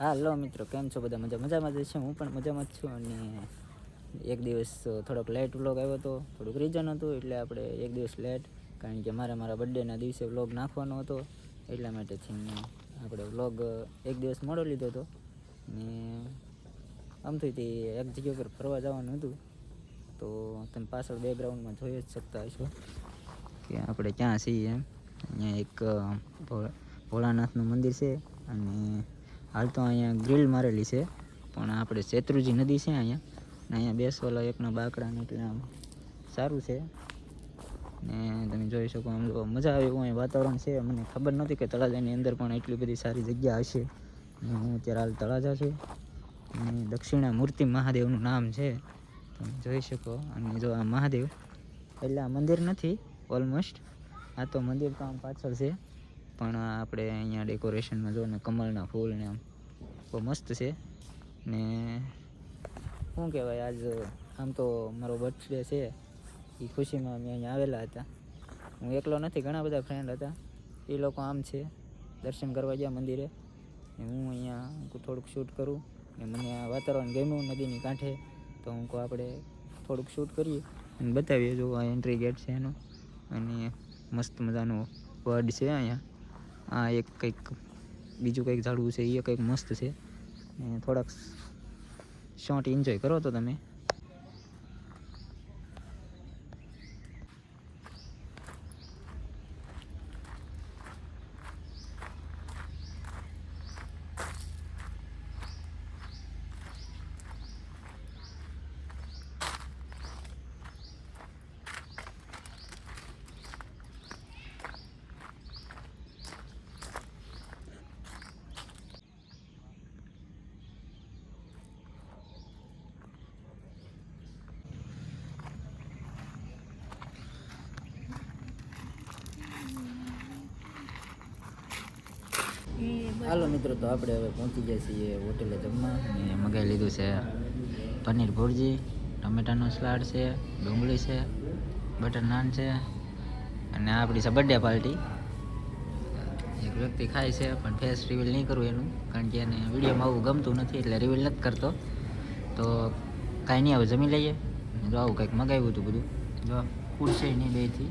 હા લો મિત્રો, કેમ છો બધા? મજા મજામાં જ છે હું પણ મજામાં જ છું અને એક દિવસ થોડોક લેટ વ્લોગ આવ્યો હતો, થોડુંક રીઝન હતું, એટલે આપણે એક દિવસ લેટ કારણ કે મારે મારા બર્થડેના દિવસે વ્લોગ નાખવાનો હતો, એટલા માટે થઈને આપણે વ્લોગ એક દિવસ મોડો લીધો હતો. ને આમથી તે એક જગ્યા પર ફરવા જવાનું હતું. તો તમે પાછળ બેકગ્રાઉન્ડમાં જોઈ જ શકતા હશો કે આપણે ક્યાં છીએ. એમ અહીંયા એક ભોળાનાથનું મંદિર છે અને હાલ તો અહીંયા ગ્રીલ મારેલી છે, પણ આપણે શેત્રુજી નદી છે અહીંયા. ને અહીંયા બેસવાલા એકના બાકડા એટલે આમ સારું છે. ને તમે જોઈ શકો આમ તો મજા આવે, એવું અહીં વાતાવરણ છે. મને ખબર નહોતી કે તળાજાની અંદર પણ એટલી બધી સારી જગ્યા હશે. હું અત્યારે હાલ તળાજા છું. અને દક્ષિણા મૂર્તિ મહાદેવનું નામ છે. તમે જોઈ શકો, અને જો આ મહાદેવ, એટલે આ મંદિર નથી, ઓલમોસ્ટ. આ તો મંદિર તો આમ પાછળ છે. પણ આપણે અહીંયા ડેકોરેશનમાં જો ને કમળના ફૂલ ને આમ બહુ મસ્ત છે. ને શું કહેવાય, આજ આમ તો મારો બર્થડે છે. એ ખુશીમાં અમે અહીંયા આવેલા હતા. હું એકલો નથી, ઘણા બધા ફ્રેન્ડ હતા. એ લોકો આમ છે, દર્શન કરવા ગયા મંદિરે. ને હું અહીંયા થોડુંક શૂટ કરું. ને મને આ વાતાવરણ ગમ્યું નદીની કાંઠે, તો હું કહું આપણે થોડુંક શૂટ કરીએ અને બતાવીએ જો આ એન્ટ્રી ગેટ છે એનો. અને મસ્ત મજાનું વર્ડ છે અહીંયા. આ એક કંઈક બીજું કંઈક ઝાડવું છે, એ કંઈક મસ્ત છે. થોડાક શોર્ટ એન્જોય કરો તો તમે. હાલો મિત્રો, તો આપણે હવે પહોંચી ગયા છીએ હોટેલે જમવા અને મગાવી લીધું છે પનીર ભુરજી, ટમેટાનો સલાડ છે, ડુંગળી છે, બટર નાન છે અને આપણી છે બર્થડે પાર્ટી એક વ્યક્તિ ખાય છે, પણ ફેસ રિવીલ નહીં કરું એનું, કારણ કે એને વિડીયોમાં આવું ગમતું નથી, એટલે રિવીલ નથી કરતો. તો કાંઈ નહીં, હવે જમી લઈએ. જો આવું કંઈક મગાવ્યું હતું બધું. જો ફૂડ છે નહીં બેથી